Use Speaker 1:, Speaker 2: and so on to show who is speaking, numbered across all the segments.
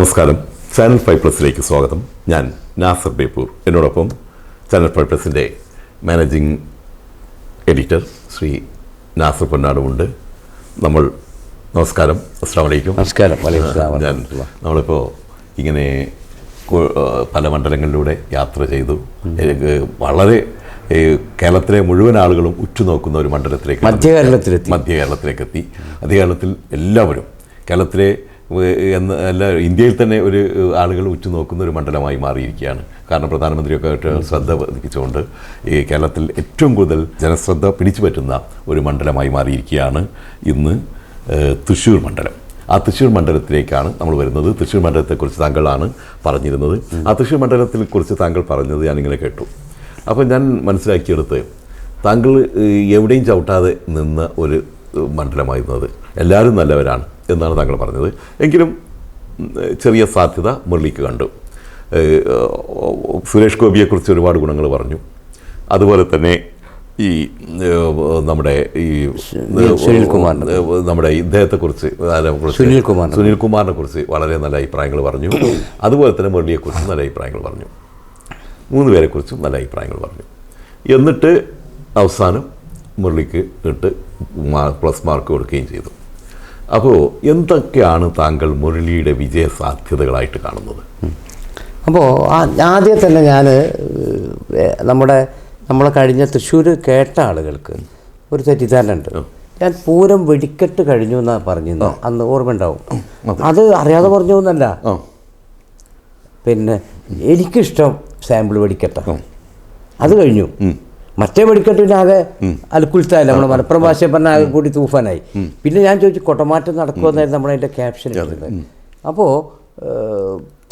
Speaker 1: നമസ്കാരം. Channel five പ്ലസിലേക്ക് സ്വാഗതം. ഞാൻ നാസർ ബേപ്പൂർ. എന്നോടൊപ്പം ചാനൽ ഫൈവ് പ്ലസിന്റെ മാനേജിംഗ് എഡിറ്റർ ശ്രീ നാസർ പൊന്നാടുമുണ്ട്. നമ്മൾ നമസ്കാരം. അസ്സാം വലൈക്കും
Speaker 2: നമസ്കാരം
Speaker 1: ഞാൻ നമ്മളിപ്പോൾ ഇങ്ങനെ പല മണ്ഡലങ്ങളിലൂടെ യാത്ര ചെയ്തു. വളരെ ഈ കേരളത്തിലെ മുഴുവൻ ആളുകളും ഉറ്റുനോക്കുന്ന ഒരു മണ്ഡലത്തിലേക്ക്
Speaker 2: മധ്യ കേരളത്തിലെത്തി.
Speaker 1: മധ്യ കേരളത്തിലേക്ക് എത്തി മധ്യ കേരളത്തിൽ എല്ലാവരും കേരളത്തിലെ എന്ന് അല്ല ഇന്ത്യയിൽ തന്നെ ഒരു ആളുകൾ ഉറ്റുനോക്കുന്ന ഒരു മണ്ഡലമായി മാറിയിരിക്കുകയാണ്. കാരണം പ്രധാനമന്ത്രിയൊക്കെ ശ്രദ്ധ പതിപ്പിച്ചുകൊണ്ട് ഈ കേരളത്തിൽ ഏറ്റവും കൂടുതൽ ജനശ്രദ്ധ പിടിച്ചു പറ്റുന്ന ഒരു മണ്ഡലമായി മാറിയിരിക്കുകയാണ് ഇന്ന് തൃശ്ശൂർ മണ്ഡലം. ആ തൃശ്ശൂർ മണ്ഡലത്തിലേക്കാണ് നമ്മൾ വരുന്നത്. തൃശ്ശൂർ മണ്ഡലത്തെക്കുറിച്ച് താങ്കളാണ് പറഞ്ഞിരുന്നത്. ആ തൃശ്ശൂർ മണ്ഡലത്തെ കുറിച്ച് താങ്കൾ പറഞ്ഞത് ഞാനിങ്ങനെ കേട്ടു. അപ്പോൾ ഞാൻ മനസ്സിലാക്കിയെടുത്ത് താങ്കൾ എവിടെയും ചവിട്ടാതെ നിന്ന ഒരു മണ്ഡലമായിരുന്നത്. എല്ലാവരും നല്ലവരാണ്. എന്നാണ് താങ്കൾ പറഞ്ഞത്. എങ്കിലും ചെറിയ സാധ്യത മുരളിക്ക് കണ്ടു. സുരേഷ് ഗോപിയെക്കുറിച്ച് ഒരുപാട് ഗുണങ്ങൾ പറഞ്ഞു. അതുപോലെ തന്നെ ഈ നമ്മുടെ ഈ
Speaker 2: സുനിൽ
Speaker 1: കുമാർ നമ്മുടെ ഇദ്ദേഹത്തെക്കുറിച്ച് ആരെക്കുറിച്ച്?
Speaker 2: സുനിൽ കുമാർ
Speaker 1: സുനിൽ കുമാറിനെ കുറിച്ച് വളരെ നല്ല അഭിപ്രായങ്ങൾ പറഞ്ഞു. അതുപോലെ തന്നെ മുരളിയെക്കുറിച്ച് നല്ല അഭിപ്രായങ്ങൾ പറഞ്ഞു. മൂന്ന് പേരെക്കുറിച്ചും നല്ല അഭിപ്രായങ്ങൾ പറഞ്ഞു. എന്നിട്ട് അവസാനം മുരളിക്ക് ഇട്ട് പ്ലസ് മാർക്ക് കൊടുക്കുകയും ചെയ്തു. അപ്പോൾ എന്തൊക്കെയാണ് താങ്കൾ മുരളിയുടെ വിജയ സാധ്യതകളായിട്ട് കാണുന്നത്?
Speaker 2: അപ്പോൾ ആദ്യം തന്നെ ഞാൻ നമ്മുടെ നമ്മളെ കഴിഞ്ഞ തൃശ്ശൂർ കേട്ട ആളുകൾക്ക് ഒരു തെറ്റിദ്ധാരണയുണ്ട് ഞാൻ പൂരം വെടിക്കെട്ട് കഴിഞ്ഞു എന്നാണ് പറഞ്ഞിരുന്നത് അന്ന് ഓർമ്മ ഉണ്ടാവും അത്. അറിയാതെ പറഞ്ഞു എന്നല്ല. പിന്നെ എനിക്കിഷ്ടം സാമ്പിൾ വെടിക്കെട്ടാണ്. അത് കഴിഞ്ഞു. മറ്റേ വെടിക്കെട്ടിനാകെ അൽക്കുൽത്തായി നമ്മുടെ മലപ്പുറം ഭാഷ പറഞ്ഞ ആകെ കൂടി തൂഫാനായി. പിന്നെ ഞാൻ ചോദിച്ചു കൊട്ടമാറ്റം നടക്കുമെന്നായിരുന്നു നമ്മൾ അതിന്റെ ക്യാപ്ഷൻ ഇട്ടിരുന്നത് അപ്പോൾ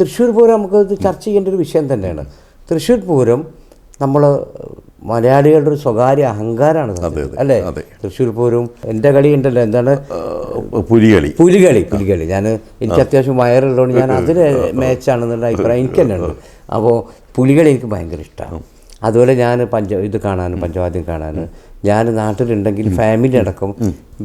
Speaker 2: തൃശ്ശൂർ പൂരം നമുക്ക് ചർച്ച ചെയ്യേണ്ട ഒരു വിഷയം തന്നെയാണ്. തൃശ്ശൂർ പൂരം നമ്മൾ മലയാളികളുടെ ഒരു സ്വകാര്യ അഹങ്കാരമാണ് അല്ലേ. തൃശ്ശൂർ പൂരം എന്റെ കളി ഉണ്ടല്ലോ എന്താണ്?
Speaker 1: പുലികളി.
Speaker 2: പുലികളി പുലികളി. ഞാൻ എനിക്ക് അത്യാവശ്യം വയറുള്ളതുകൊണ്ട് ഞാൻ അതിൽ മാച്ചാണെന്നുള്ള അഭിപ്രായം എനിക്ക് തന്നെ ഉണ്ട് അപ്പോൾ പുലികളി എനിക്ക് ഭയങ്കര ഇഷ്ടമാണ് അതുപോലെ ഞാൻ പഞ്ച ഇത് കാണാനും പഞ്ചവാദ്യം കാണാനും ഞാൻ നാട്ടിലുണ്ടെങ്കിൽ ഫാമിലി അടക്കം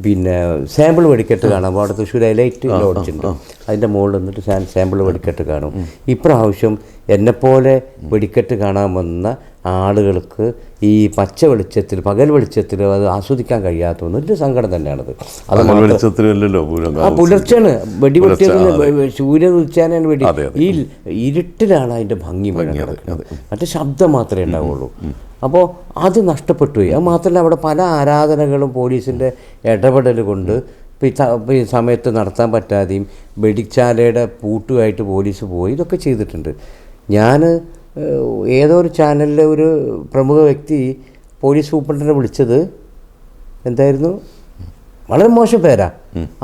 Speaker 2: പിന്നെ സാമ്പിൾ വെടിക്കെട്ട് കാണാം. അവിടെ തൃശ്ശൂർ ഹൈലൈറ്റ് ലോഡ്ജുണ്ട് അതിന്റെ മുകളിൽ നിന്നിട്ട് സാ- സാമ്പിൾ വെടിക്കെട്ട് കാണും. ഇപ്രാവശ്യം എന്നെപ്പോലെ വെടിക്കെട്ട് കാണാൻ വന്ന ആളുകൾക്ക് ഈ പച്ച വെളിച്ചത്തിൽ പകൽ വെളിച്ചത്തിൽ അത് ആസ്വദിക്കാൻ കഴിയാത്ത വലിയ സങ്കടം തന്നെയാണത്. അത്
Speaker 1: വെളിച്ചത്തിലല്ലോ
Speaker 2: ആ പുലർച്ചെയാണ്. വെടി പൊട്ടിയത് സൂര്യൻ ഉച്ചാനാണ് വെടി. ഈ ഇരുട്ടിലാണ് അതിന്റെ ഭംഗി മറ്റേ ശബ്ദം മാത്രമേ ഉണ്ടാവുള്ളൂ. അപ്പോൾ അത് നഷ്ടപ്പെട്ടു പോയി അത് മാത്രമല്ല അവിടെ പല ആരാധനകളും പോലീസിന്റെ ഇടപെടൽ കൊണ്ട് ഈ സമയത്ത് നടത്താൻ പറ്റാതെയും വെടിച്ചാലയുടെ പൂട്ടുമായിട്ട് പോലീസ് പോയി. ഇതൊക്കെ ചെയ്തിട്ടുണ്ട്. ഞാൻ ഏതോ ഒരു ചാനലിലെ ഒരു പ്രമുഖ വ്യക്തി പോലീസ് സൂപ്രണ്ടിനെ വിളിച്ചത് എന്തായിരുന്നു? വളരെ മോശം പേരാ.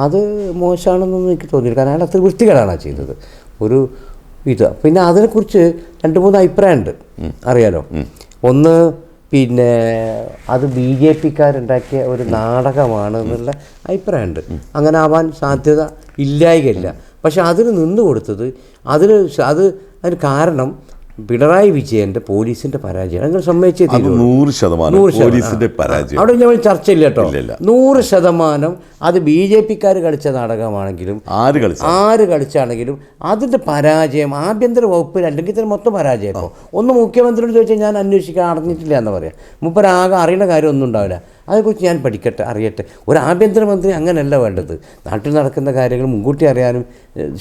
Speaker 2: അത് മോശമാണെന്നൊന്നും എനിക്ക് തോന്നിയില്ല. കാരണം അയാൾ അത്ര വൃത്തികേടാണ് ചെയ്തത് ഒരു ഇത്. പിന്നെ അതിനെക്കുറിച്ച് രണ്ട് മൂന്ന് അഭിപ്രായമുണ്ട്. അറിയാലോ? ഒന്ന് പിന്നെ അത് ബി ജെ പിക്കാരുണ്ടാക്കിയ ഒരു നാടകമാണ് എന്നുള്ള അഭിപ്രായമുണ്ട്. അങ്ങനെ ആവാൻ സാധ്യത ഇല്ലായികയില്ല. പക്ഷെ അതിന് നിന്ന് കൊടുത്തത് അതിന് അത് അതിന് കാരണം പിണറായി വിജയന്റെ പോലീസിന്റെ പരാജയം. അങ്ങനെ സമ്മതിച്ചേ
Speaker 1: നൂറ് ശതമാനം പോലീസിന്റെ പരാജയം.
Speaker 2: അവിടെ ചർച്ചയില്ല കേട്ടോ. നൂറ് ശതമാനം അത് ബി ജെ പിക്കാർ കളിച്ച നാടകമാണെങ്കിലും
Speaker 1: ആര് കളിച്ച?
Speaker 2: ആര് കളിച്ചാണെങ്കിലും അതിന്റെ പരാജയം ആഭ്യന്തര വകുപ്പിൽ അല്ലെങ്കിൽ തന്നെ മൊത്തം പരാജയം ഒന്ന് മുഖ്യമന്ത്രിയോട് ചോദിച്ചാൽ ഞാൻ അന്വേഷിക്കാൻ അറിഞ്ഞിട്ടില്ല എന്ന് പറയാം. മുപ്പരാകെ അറിയുന്ന കാര്യമൊന്നും ഉണ്ടാവില്ല. അതേക്കുറിച്ച് ഞാൻ പഠിക്കട്ടെ അറിയട്ടെ. ഒരു ആഭ്യന്തരമന്ത്രി അങ്ങനെയല്ല വേണ്ടത്. നാട്ടിൽ നടക്കുന്ന കാര്യങ്ങൾ മുൻകൂട്ടി അറിയാനും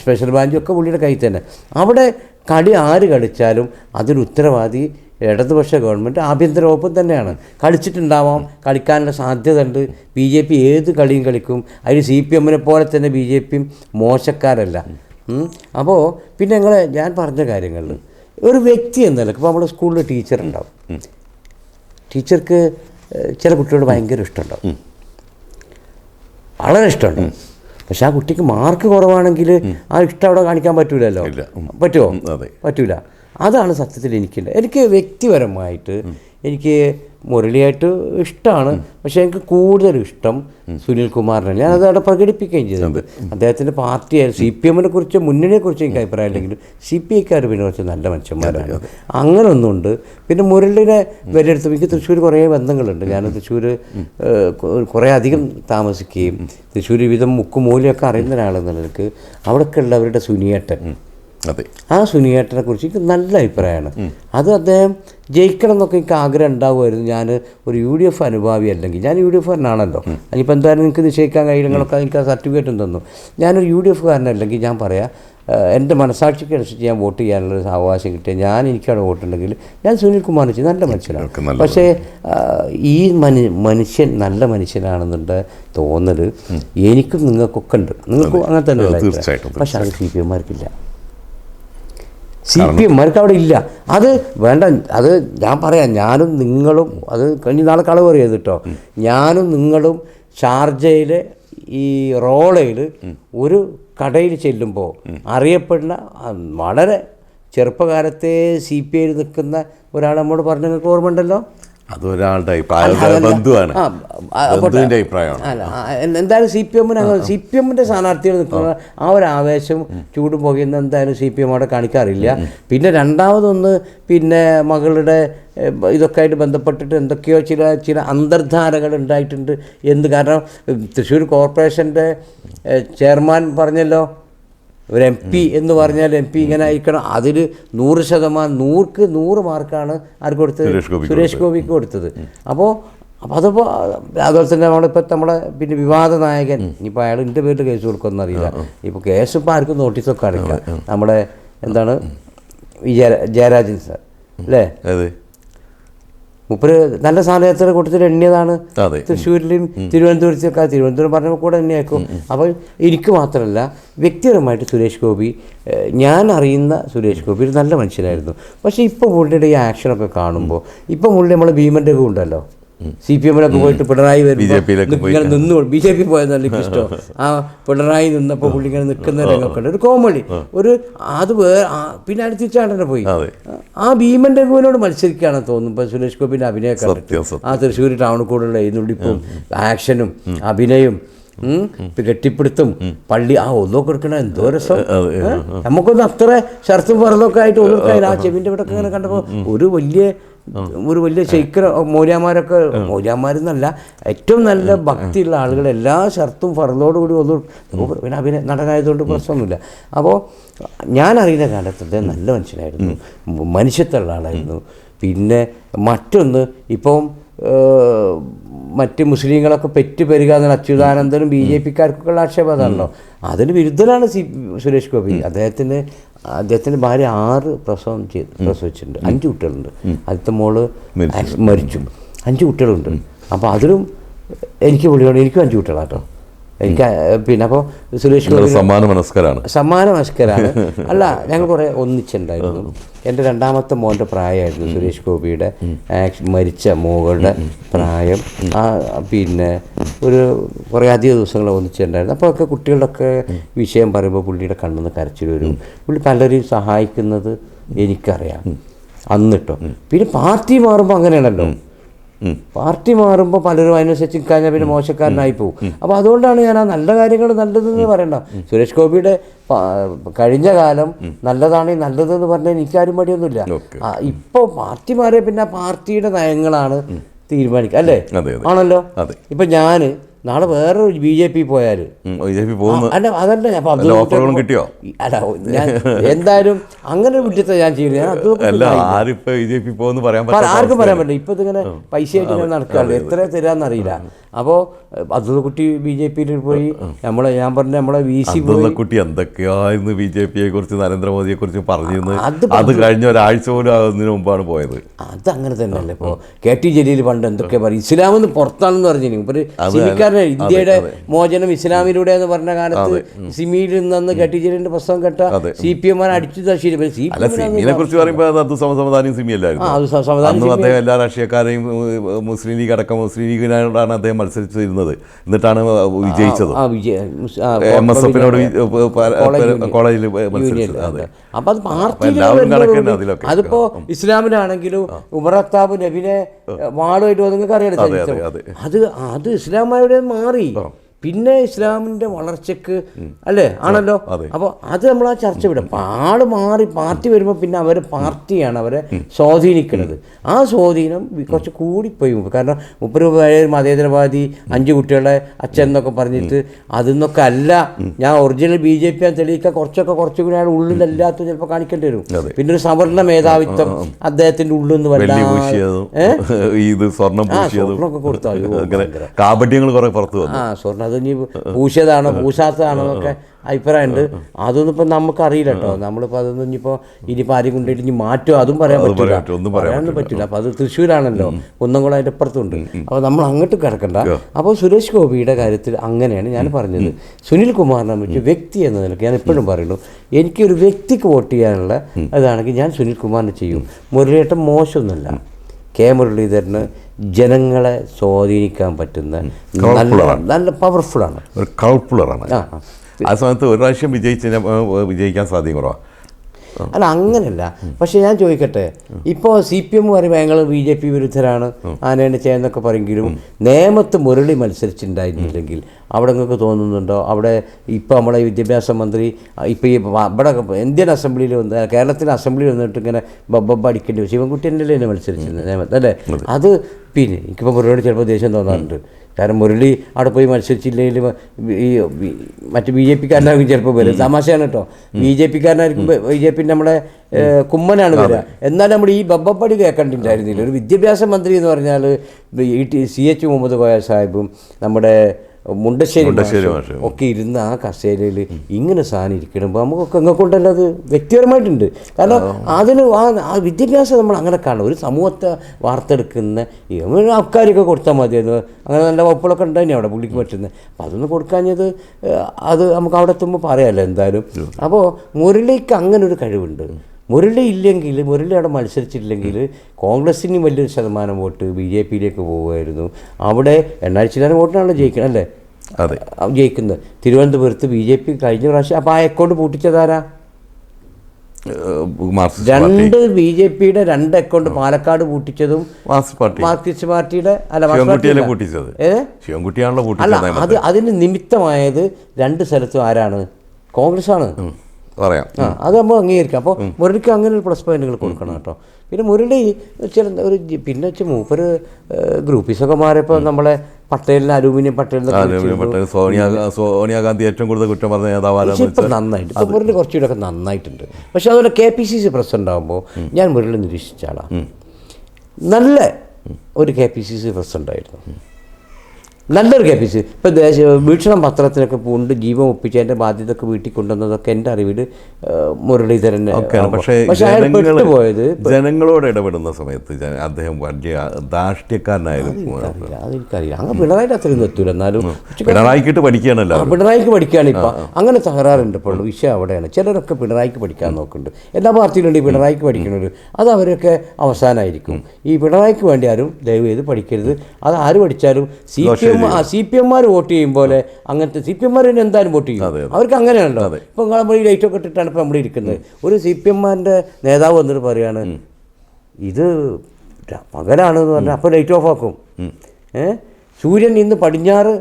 Speaker 2: സ്പെഷ്യൽ ബ്രാഞ്ചും ഒക്കെ പുള്ളിയുടെ കയ്യിൽ തന്നെ. അവിടെ കളി ആര് കളിച്ചാലും അതിന് ഉത്തരവാദി ഇടതുപക്ഷ ഗവൺമെന്റ് ആഭ്യന്തര വകുപ്പ് തന്നെയാണ്. കളിച്ചിട്ടുണ്ടാവാം കളിക്കാനുള്ള സാധ്യത ഉണ്ട് ബി ജെ പി ഏത് കളിയും കളിക്കും. അതിന് സി പി എമ്മിനെ പോലെ തന്നെ ബി ജെ പിയും മോശക്കാരല്ല. അപ്പോൾ പിന്നെ ഞങ്ങൾ ഞാൻ പറഞ്ഞ കാര്യങ്ങളിൽ ഒരു വ്യക്തി എന്നല്ല ഇപ്പോൾ നമ്മുടെ സ്കൂളിൽ ടീച്ചർ ഉണ്ടാവും. ടീച്ചർക്ക് ചില കുട്ടികളോട് ഭയങ്കര ഇഷ്ടമുണ്ടാവും വളരെ ഇഷ്ടമുണ്ട്. പക്ഷെ ആ കുട്ടിക്ക് മാർക്ക് കുറവാണെങ്കിൽ ആ ഇഷ്ടം അവിടെ കാണിക്കാൻ പറ്റൂലല്ലോ. പറ്റുമോ പറ്റൂല. അതാണ് സത്യത്തിൽ എനിക്കുണ്ട് എനിക്ക് വ്യക്തിപരമായിട്ട് എനിക്ക് മുരളിയായിട്ട് ഇഷ്ടമാണ്. പക്ഷേ എനിക്ക് കൂടുതൽ ഇഷ്ടം സുനിൽ കുമാറിനാണ് ഞാൻ അത് അവിടെ പ്രകടിപ്പിക്കുകയും ചെയ്തത് അദ്ദേഹത്തിന്റെ പാർട്ടിയായ സി പി എമ്മിനെ കുറിച്ച് മുന്നണിയെ കുറിച്ച് എനിക്ക് അഭിപ്രായം ഇല്ലെങ്കിലും സി പി ഐക്കാർ പിന്നെ കുറച്ച് നല്ല മനുഷ്യന്മാരാണ്. അങ്ങനെ ഒന്നുണ്ട് പിന്നെ മുരളിനെ വിലയിരുത്തും എനിക്ക് തൃശ്ശൂർ കുറേ ബന്ധങ്ങളുണ്ട്. ഞാൻ തൃശ്ശൂർ കുറേ അധികം താമസിക്കുകയും തൃശ്ശൂർ വിധം മുക്കും മൂലയൊക്കെ അറിയുന്ന ഒരാളെന്ന നിലയ്ക്ക് അവിടെയൊക്കെ ഉള്ളവരുടെ സുനിയേട്ടൻ
Speaker 1: അതെ.
Speaker 2: ആ സുനിയേട്ടനെ കുറിച്ച് എനിക്ക് നല്ല അഭിപ്രായമാണ്. അത് അദ്ദേഹം ജയിക്കണം എന്നൊക്കെ എനിക്ക് ആഗ്രഹം ഉണ്ടാവുമായിരുന്നു. ഞാൻ ഒരു യു ഡി എഫ് അനുഭാവി അല്ലെങ്കിൽ ഞാൻ യു ഡി എഫ് കാരനാണല്ലോ. അതിനിപ്പോൾ എന്തായാലും നിങ്ങൾക്ക് നിശ്ചയിക്കാൻ കഴിയുന്നങ്ങളൊക്കെ എനിക്ക് ആ സർട്ടിഫിക്കറ്റും തന്നു. ഞാനൊരു യു ഡി എഫ് കാരനല്ലെങ്കിൽ ഞാൻ പറയാം എന്റെ മനസാക്ഷിക്ക് അനുസരിച്ച് ഞാൻ വോട്ട് ചെയ്യാനുള്ള അവകാശം കിട്ടിയ ഞാൻ എനിക്കവിടെ വോട്ടുണ്ടെങ്കിൽ ഞാൻ സുനിൽ കുമാർ ചെയ്ത് നല്ല മനുഷ്യനാണ്. പക്ഷേ ഈ മനു മനുഷ്യൻ നല്ല മനുഷ്യനാണെന്നുണ്ട് തോന്നൽ എനിക്കും നിങ്ങൾക്കൊക്കെ ഉണ്ട്. നിങ്ങൾക്കും അങ്ങനെ തന്നെ പക്ഷേ അത് സി പി എമ്മാർക്കില്ല. സി പി എമ്മാർക്ക് അവിടെ ഇല്ല. അത് വേണ്ട അത് ഞാൻ പറയാം ഞാനും നിങ്ങളും അത് കഴിഞ്ഞ നാളെ കളവ് പറയരുത് കേട്ടോ. ഞാനും നിങ്ങളും ഷാർജയിലെ ഈ റോളയിൽ ഒരു കടയിൽ ചെല്ലുമ്പോൾ അറിയപ്പെടുന്ന വളരെ ചെറുപ്പകാലത്തെ സി പി ഐയിൽ നിൽക്കുന്ന ഒരാൾ നമ്മോട് പറഞ്ഞ നിങ്ങൾക്ക് ഓർമ്മ ഉണ്ടല്ലോ
Speaker 1: അതൊരാളുടെ അഭിപ്രായം. ബന്ധുവാണ്. ബന്ധുവിന്റെ അഭിപ്രായമാണ്.
Speaker 2: എന്തായാലും സി പി എമ്മിന് സി പി എമ്മിന്റെ സ്ഥാനാർത്ഥികൾ നിൽക്കുന്ന ആ ഒരു ആവേശം ചൂടും പുകയുന്ന എന്തായാലും സി പി എം അവിടെ കാണിക്കാറില്ല. പിന്നെ രണ്ടാമതൊന്ന് പിന്നെ മകളുടെ ഇതൊക്കെ ആയിട്ട് ബന്ധപ്പെട്ടിട്ട് എന്തൊക്കെയോ ചില ചില അന്തർധാരകൾ ഉണ്ടായിട്ടുണ്ട്. എന്ത് കാരണം? തൃശ്ശൂർ കോർപ്പറേഷന്റെ ചെയർമാൻ പറഞ്ഞല്ലോ ഒരു എം പി എന്ന് പറഞ്ഞാൽ എം പി ഇങ്ങനെ അയക്കണം അതിൽ നൂറ് ശതമാനം നൂർക്ക് നൂറ് മാർക്കാണ് ആർക്ക് കൊടുത്തത്?
Speaker 1: സുരേഷ് ഗോപിക്ക്
Speaker 2: കൊടുത്തത്. അപ്പോൾ അപ്പോൾ അതിപ്പോൾ അതുപോലെ തന്നെ നമ്മളിപ്പോൾ നമ്മുടെ പിന്നെ വിവാദ നായകൻ. ഇനിയിപ്പോൾ അയാൾ എന്റെ പേരിൽ കേസ് കൊടുക്കുമെന്ന് അറിയില്ല. ഇപ്പോൾ കേസ് ഇപ്പോൾ ആർക്കും നോട്ടീസൊക്കെ അടയ്ക്കാം നമ്മുടെ എന്താണ്? ജയരാജൻ സാർ. അല്ലേ? മുപ്പര് നല്ല സ്ഥാനത്തിന് കൂട്ടത്തിൽ എണ്ണിയതാണ് തൃശ്ശൂരിലും തിരുവനന്തപുരത്തൊക്കെ തിരുവനന്തപുരം പറഞ്ഞപ്പോൾ കൂടെ എണ്ണിയാക്കും അപ്പോൾ എനിക്ക് മാത്രമല്ല വ്യക്തിപരമായിട്ട് സുരേഷ് ഗോപി ഞാൻ അറിയുന്ന സുരേഷ് ഗോപി ഒരു നല്ല മനുഷ്യനായിരുന്നു. പക്ഷേ ഇപ്പോൾ പുള്ളിയുടെ ഈ ആക്ഷനൊക്കെ കാണുമ്പോൾ ഇപ്പോൾ പുള്ളി നമ്മൾ ഭീമന്റെ ഉണ്ടല്ലോ. സി പി എമ്മിലൊക്കെ പോയിട്ട് പിണറായി വരുമ്പോൾ ഇങ്ങനെ നിന്നു. ബി ജെ പി പോയതല്ല നല്ല ഇഷ്ടം. ആ. പിണറായി നിന്നപ്പോൾ പുള്ളി ഇങ്ങനെ നിൽക്കുന്ന രംഗമൊക്കെ ഉണ്ട് ഒരു കോമഡി. ഒരു അത് വേറെ പിന്നെ തന്നെ പോയി. ആ ഭീമന്റെ രഘുവിനോട് മത്സരിക്കുകയാണെന്ന് തോന്നുന്നു. ഇപ്പൊ സുരേഷ് ഗോപിന്റെ അഭിനയം
Speaker 1: സത്യം, സത്യം.
Speaker 2: ആ തൃശ്ശൂർ ടൗണിൽ കൂടെയുള്ള എഴുന്നള്ളിപ്പും ആക്ഷനും അഭിനയം കെട്ടിപ്പിടുത്തും പള്ളി ആ ഒന്നൊക്കെ എടുക്കണ എന്തോ രസം. നമുക്കൊന്നും അത്ര ഷർത്തും പറന്നൊക്കെ ആയിട്ട് ഒന്നും ആ ചെവിന്റെ ഇവിടെ ഇങ്ങനെ കണ്ടപ്പോൾ ഒരു വലിയ ഒരു വലിയ ശൈക്കര മൗര്യാമാരൊക്കെ മൗര്യാമാരെന്നല്ല ഏറ്റവും നല്ല ഭക്തിയുള്ള ആളുകൾ എല്ലാ ഷർത്തും ഫറലോട് കൂടി ഒന്നും പിന്നെ അഭിനയ നടനായതുകൊണ്ട് പ്രശ്നമൊന്നുമില്ല. അപ്പോൾ ഞാൻ അറിയുന്ന കാലത്ത് നല്ല മനുഷ്യനായിരുന്നു. മനുഷ്യത്തുള്ള ആളായിരുന്നു. പിന്നെ മറ്റൊന്ന് ഇപ്പം മറ്റ് മുസ്ലിങ്ങളൊക്കെ പെറ്റ് പെരുക എന്നാണ് അച്യുതാനന്ദനും ബി ജെ പിക്കാർക്കൊക്കെയുള്ള ആക്ഷേപം അതാണല്ലോ അതിന് വിരുദ്ധനാണ് സി സുരേഷ് ഗോപി. അദ്ദേഹത്തിന് അദ്ദേഹത്തിന്റെ ഭാര്യ ആറ് പ്രസവം ചെയ്ത് പ്രസവിച്ചിട്ടുണ്ട്. അഞ്ച് കുട്ടികളുണ്ട്. ആദ്യത്തെ മോൾ മരിച്ചു. അഞ്ച് കുട്ടികളുണ്ട്. അപ്പോൾ അതിലും എനിക്ക് പുള്ളിയോട് എനിക്കും അഞ്ച് കുട്ടികളാട്ടോ. എനിക്ക് പിന്നെ അപ്പോൾ സുരേഷ് ഗോപി
Speaker 1: സമ്മാന മനസ്കരാണ്.
Speaker 2: സമ്മാന മനസ്കരാണ്. അല്ല ഞങ്ങൾ കുറേ ഒന്നിച്ചുണ്ടായിരുന്നു എന്റെ രണ്ടാമത്തെ മോന്റെ പ്രായമായിരുന്നു സുരേഷ് ഗോപിയുടെ മരിച്ച മോകളുടെ പ്രായം. ആ പിന്നെ ഒരു കുറേ അധിക ദിവസങ്ങൾ ഒന്നിച്ചുണ്ടായിരുന്നു അപ്പോൾ ഒക്കെ കുട്ടികളുടെയൊക്കെ വിഷയം പറയുമ്പോൾ പുള്ളിയുടെ കണ്ണെന്ന് കരച്ചിൽ വരും പുള്ളി പലരെയും സഹായിക്കുന്നത് എനിക്കറിയാം. അന്നിട്ടോ. പിന്നെ പാർട്ടി മാറുമ്പോൾ അങ്ങനെയാണല്ലോ. പാർട്ടി മാറുമ്പോൾ പലരും അതിനനുസരിച്ച് കഴിഞ്ഞാൽ പിന്നെ മോശക്കാരനായി പോകും അപ്പോൾ അതുകൊണ്ടാണ് ഞാൻ ആ നല്ല കാര്യങ്ങൾ നല്ലതെന്ന് പറയണ്ട. സുരേഷ് ഗോപിയുടെ കഴിഞ്ഞ കാലം നല്ലതാണ് നല്ലതെന്ന് പറഞ്ഞാൽ എനിക്കാരും മടിയൊന്നുമില്ല. ഇപ്പോൾ പാർട്ടി മാറിയ പിന്നെ പാർട്ടിയുടെ നയങ്ങളാണ് തീരുമാനിക്കുക അല്ലേ? ആണല്ലോ? ഇപ്പം ഞാൻ നാളെ വേറെ ബി ജെ പി പോയാൽ
Speaker 1: ബി ജെ പി പോകുന്ന
Speaker 2: അല്ല അതല്ല ഇപ്പൊ അബ്ദുൾ
Speaker 1: ഓഫറുകളും കിട്ടിയോ?
Speaker 2: അല്ല ഞാൻ എന്തായാലും അങ്ങനെ ഒരു കുറ്റത്തെ ഞാൻ ഞാൻ
Speaker 1: അല്ല ആരിപ്പോ ബി ജെ പി പോകുന്ന പറയാൻ
Speaker 2: പറ- ആർക്കും പറയാൻ പറ്റില്ല. ഇപ്പൊ ഇതിങ്ങനെ പൈസ ആയിട്ട് ഇങ്ങനെ നടക്കാറില്ല? എത്ര തരാന്നറിയില്ല. അപ്പോൾ കുട്ടി ബി ജെ പിയിൽ പോയി. നമ്മളെ ഞാൻ പറഞ്ഞ നമ്മളെ വി സി
Speaker 1: കുട്ടി എന്തൊക്കെയായിരുന്നു ബി ജെ പിയെ കുറിച്ച് നരേന്ദ്രമോദിയെ കുറിച്ച് പറഞ്ഞിരുന്നത്
Speaker 2: അത്
Speaker 1: കഴിഞ്ഞ ഒരാഴ്ച പോലും മുമ്പാണ് പോയത്.
Speaker 2: അത് അങ്ങനെ തന്നെയല്ലേ ഇപ്പോൾ കെ ടി ജലീൽ പണ്ട് എന്തൊക്കെ പറയും? ഇസ്ലാമെന്ന് പുറത്താണെന്ന് പറഞ്ഞു ഇപ്പൊ ഒരു പറഞ്ഞ ഇന്ത്യയുടെ മോചനം ഇസ്ലാമിലൂടെ എന്ന് പറഞ്ഞ കാലത്ത് സിമിയിൽ നിന്ന് കെട്ടിച്ചേരിന്റെ പുസ്തകം കെട്ട
Speaker 1: അതെ.
Speaker 2: സി പി എം അടിച്ചു തശ്ശേരി സി പി
Speaker 1: അല്ല കുറിച്ച് പറയുമ്പോൾ അത്
Speaker 2: അത്
Speaker 1: അന്നും അദ്ദേഹം എല്ലാ രാഷ്ട്രീയക്കാരെയും മുസ്ലിം ലീഗ് അടക്കം മുസ്ലിം ലീഗിനോടാണ് അദ്ദേഹം മത്സരിച്ചിരുന്നത്. എന്നിട്ടാണ് വിജയിച്ചത്. എം എസ് എഫിനോട് കോളേജിൽ മത്സരിച്ചത്. അതെ.
Speaker 2: അപ്പൊ അത്. അതിപ്പോ ഇസ്ലാമിലാണെങ്കിലും ഉമറത്താബ് നബിനെ വാളുമായിട്ട് നിങ്ങൾക്ക് അറിയാലോ
Speaker 1: അതെ, അത്
Speaker 2: അത് ഇസ്ലാമായുടെ മാറി. പിന്നെ ഇസ്ലാമിന്റെ വളർച്ചക്ക് അല്ലേ? ആണല്ലോ. അപ്പോൾ അത് നമ്മൾ ആ ചർച്ച വിടും. അപ്പോൾ ആൾ മാറി പാർട്ടി വരുമ്പോൾ പിന്നെ അവർ പാർട്ടിയാണ് അവരെ സ്വാധീനിക്കുന്നത്. ആ സ്വാധീനം കുറച്ച് കൂടിപ്പോയി. കാരണം മുപ്പത് രൂപ മതേതരവാദി അഞ്ച് കുട്ടികളെ അച്ഛൻ എന്നൊക്കെ പറഞ്ഞിട്ട് അതിന്നൊക്കെ അല്ല. ഞാൻ ഒറിജിനൽ ബി ജെ പി തെളിയിക്കാൻ കുറച്ചൊക്കെ കുറച്ചുകൂടി അയാൾ ഉള്ളിലല്ലാത്ത ചിലപ്പോൾ കാണിക്കേണ്ടി വരും. പിന്നെ ഒരു സവർണ മേധാവിത്വം അദ്ദേഹത്തിന്റെ ഉള്ളിൽ നിന്ന്
Speaker 1: വരണം
Speaker 2: വല്ല
Speaker 1: പൂശിയതും ഇത് സ്വർണം
Speaker 2: ആ
Speaker 1: പൂശിയതും
Speaker 2: സ്വർണമൊക്കെ കൊടുത്തു. അയ്യോ
Speaker 1: അങ്ങനെ
Speaker 2: ഭയങ്കര.
Speaker 1: കാപട്യങ്ങൾ കുറെ പുറത്തു വന്നു.
Speaker 2: ആ സ്വർണം അത് ഇനി പൂശിയതാണോ പൂശാത്തതാണോ എന്നൊക്കെ അഭിപ്രായമുണ്ട്. അതൊന്നും ഇപ്പം നമുക്കറിയില്ല കേട്ടോ. നമ്മളിപ്പോൾ അതൊന്നും ഇനിയിപ്പോൾ ഇനിയിപ്പോൾ ആരും കൊണ്ടുപോയിട്ട് ഇനി മാറ്റുമോ? അതും പറയാൻ പറ്റില്ല പറയാനൊന്നും പറ്റില്ല അപ്പോൾ അത് തൃശ്ശൂരാണല്ലോ. കുന്നംകുളം അതിന്റെ അപ്പുറത്തുണ്ട്. അപ്പോൾ നമ്മൾ അങ്ങോട്ട് കിടക്കണ്ട. അപ്പോൾ സുരേഷ് ഗോപിയുടെ കാര്യത്തിൽ അങ്ങനെയാണ് ഞാൻ പറഞ്ഞത്. സുനിൽ കുമാറിനെ വെച്ച് വ്യക്തി എന്ന നിലയ്ക്ക് ഞാൻ എപ്പോഴും പറയുന്നു എനിക്കൊരു വ്യക്തിക്ക് വോട്ട് ചെയ്യാനുള്ള ഇതാണെങ്കിൽ ഞാൻ സുനിൽ കുമാറിനെ ചെയ്യും. മുരളിയേട്ടൻ മോശമൊന്നുമല്ല. കെ മുരളീധരന് ജനങ്ങളെ സ്വാധീനിക്കാൻ പറ്റുന്ന നല്ല നല്ല പവർഫുള്ളാണ്
Speaker 1: ഒരു കൾപ്പുളറാണ്
Speaker 2: ആ
Speaker 1: സമയത്ത് ഒരു പ്രാവശ്യം വിജയിച്ച് വിജയിക്കാൻ സാധ്യത കുറവാണ്
Speaker 2: അല്ല അങ്ങനല്ല. പക്ഷെ ഞാൻ ചോദിക്കട്ടെ? ഇപ്പോൾ സി പി എം പറയുമ്പോൾ ഞങ്ങൾ ബി ജെ പി വിരുദ്ധരാണ്. ആനേനെ ചെയ്യുന്നൊക്കെ പറയുമെങ്കിലും നേമത്ത് മുരളി മത്സരിച്ചിട്ടുണ്ടായിരുന്നില്ലെങ്കിൽ അവിടെ നിങ്ങൾക്ക് തോന്നുന്നുണ്ടോ? അവിടെ ഇപ്പോൾ നമ്മളെ വിദ്യാഭ്യാസ മന്ത്രി ഇപ്പോൾ ഈ ഇവിടെ ഇന്ത്യൻ അസംബ്ലിയിൽ വന്ന് കേരളത്തിലെ അസംബ്ലിയിൽ വന്നിട്ട് ഇങ്ങനെ ബബ്ബ അടിക്കേണ്ടി ശിവൻകുട്ടി എന്റെ മത്സരിച്ചിരുന്നത്? നേമത്ത് അല്ലേ? അത്. പിന്നെ എനിക്കിപ്പോൾ മുരളിയോട് ചിലപ്പോൾ ദേഷ്യം തോന്നാറുണ്ട്. കാരണം മുരളി അവിടെ പോയി മത്സരിച്ചില്ലെങ്കിൽ ഈ ഈ മറ്റു ബി ജെ പിക്കാരനായിരിക്കും ചിലപ്പോൾ വരും തമാശയാണ് കേട്ടോ. ബി ജെ പിക്കാരനായിരിക്കും ബി ജെ പി നമ്മുടെ കുമ്മനാണ് വരിക. എന്നാൽ നമ്മൾ ഈ ബബ്ബപ്പടി കേൾക്കണ്ടിണ്ടായിരുന്നില്ല ഒരു വിദ്യാഭ്യാസ മന്ത്രി എന്ന് പറഞ്ഞാൽ ഈ T C H Muhammad Koya സാഹിബും നമ്മുടെ മുണ്ടശ്ശേരി. ഒക്കെ ഇരുന്ന് ആ കസേരയിൽ ഇങ്ങനെ സാധനം ഇരിക്കണമ്പോൾ നമുക്കൊക്കെ കൊണ്ടല്ല അത് വ്യക്തിപരമായിട്ടുണ്ട്. കാരണം അതിന് ആ ആ വിദ്യാഭ്യാസം നമ്മൾ അങ്ങനെ കാണും ഒരു സമൂഹത്തെ വാർത്തെടുക്കുന്ന ആൾക്കാരൊക്കെ കൊടുത്താൽ മതിയായിരുന്നു അങ്ങനെ നല്ല വകുപ്പുകളൊക്കെ ഉണ്ടായിരുന്നു അവിടെ പുള്ളിക്ക് പറ്റുന്നത്. അപ്പം അതൊന്നും കൊടുക്കാഞ്ഞത് അത് നമുക്ക് അവിടെ എത്തുമ്പോൾ പറയാമല്ലോ എന്തായാലും. അപ്പോൾ മുരളിക്ക് അങ്ങനെ ഒരു കഴിവുണ്ട്. മുരളി ഇല്ലെങ്കിൽ മുരളി അവിടെ മത്സരിച്ചില്ലെങ്കിൽ കോൺഗ്രസിന് വലിയൊരു ശതമാനം വോട്ട് ബി ജെ പിയിലേക്ക് പോകുമായിരുന്നു അവിടെ എണ്ണാഴ്ച ശതമാനം വോട്ടിനാണല്ലോ ജയിക്കണം അല്ലേ?
Speaker 1: അതെ.
Speaker 2: ജയിക്കുന്നത് തിരുവനന്തപുരത്ത് ബി ജെ പി കഴിഞ്ഞ പ്രാവശ്യം അപ്പോൾ ആ അക്കൗണ്ട് പൂട്ടിച്ചതാരാ? രണ്ട് ബി ജെ പിയുടെ രണ്ട് അക്കൗണ്ട് പാലക്കാട് പൂട്ടിച്ചതും
Speaker 1: മാർക്സിസ്റ്റ് പാർട്ടി.
Speaker 2: മാർക്സിസ്റ്റ് പാർട്ടിയുടെ അല്ല.
Speaker 1: പൂട്ടിച്ചത്?
Speaker 2: അല്ല അത് അതിന് നിമിത്തമായത് രണ്ട് സ്ഥലത്തും ആരാണ്? കോൺഗ്രസ് ആണ്
Speaker 1: പറയാം.
Speaker 2: ആ അത് നമ്മൾ അംഗീകരിക്കാം. അപ്പോൾ മുരളിക്ക് അങ്ങനെ ഒരു പ്ലസ് പോയിന്റുകൾ കൊടുക്കണം കേട്ടോ. പിന്നെ മുരളി ചില ഒരു പിന്നെ വെച്ച് മൂപ്പര് ഗ്രൂപ്പീസൊക്കെ മാറിയപ്പോൾ നമ്മളെ പട്ടേലിന് അലൂമിനിയം
Speaker 1: ആ, മറ്റേ സോണിയ സോണിയാഗാന്ധി ഏറ്റവും കൂടുതൽ കുറ്റം പറഞ്ഞ നേതാവാരാന്ന്
Speaker 2: നന്നായിട്ട് ഇപ്പം മുരളി കുറച്ചുകൂടെ ഒക്കെ നന്നായിട്ടുണ്ട്. പക്ഷെ അതുപോലെ K P C C president ആകുമ്പോൾ ഞാൻ മുരളി നിരീക്ഷിച്ചാളാണ് നല്ല ഒരു K P C C president ആയിരുന്നു നല്ലൊരു കെ ഇപ്പോൾ ദേശ വീക്ഷണം പത്രത്തിനൊക്കെ കൊണ്ട് ജീവൻ ഒപ്പിച്ചതിന്റെ ബാധ്യതയൊക്കെ വീട്ടിൽ കൊണ്ടുവന്നതൊക്കെ എന്റെ അറിവിൽ മുരളീധരൻ
Speaker 1: പോയത് പക്ഷേ ജനങ്ങളോട് ഇടപെടുന്ന സമയത്ത് അദ്ദേഹം വലിയ ധാർഷ്ട്യക്കാരനായിരുന്നു
Speaker 2: അതെനിക്കറിയില്ല അങ്ങനെ പിണറായിട്ട് അത്രയും എത്തൂല. എന്നാലും
Speaker 1: പിണറായിക്കിട്ട് പഠിക്കുകയാണല്ലോ
Speaker 2: പിണറായിക്ക് പഠിക്കുകയാണ് ഇപ്പം. അങ്ങനെ തകരാറുണ്ട് ഇപ്പോൾ. വിഷയം അവിടെയാണ്. ചിലരൊക്കെ പിണറായിക്ക് പഠിക്കാൻ നോക്കുന്നുണ്ട്. എല്ലാ പാർട്ടിയിലുണ്ട് ഈ പിണറായിക്ക് പഠിക്കുന്നവർ അത് അവരൊക്കെ അവസാനമായിരിക്കും ഈ പിണറായിക്ക് വേണ്ടി ആരും ദയവ് ചെയ്ത് പഠിക്കരുത്. അത് ആര് പഠിച്ചാലും C P M C P എംമാർ vote ചെയ്യും പോലെ അങ്ങനത്തെ സി പി എംമാർ തന്നെ എന്തായാലും വോട്ട് ചെയ്യും. അവർക്ക് അങ്ങനെയാണല്ലോ. ഇപ്പം നമ്മൾ ഈ ലൈറ്റൊക്കെ ഇട്ടിട്ടാണ് ഇപ്പൊ നമ്മൾ ഇരിക്കുന്നത്. ഒരു സി പി എംമാരുടെ നേതാവ് വന്നിട്ട് പറയാണ് ഇത് പകലാണ് എന്ന് പറഞ്ഞാൽ അപ്പോൾ ലൈറ്റ് ഓഫ് ആക്കും. ഏഹ് സൂര്യൻ ഇന്ന് പടിഞ്ഞാറ്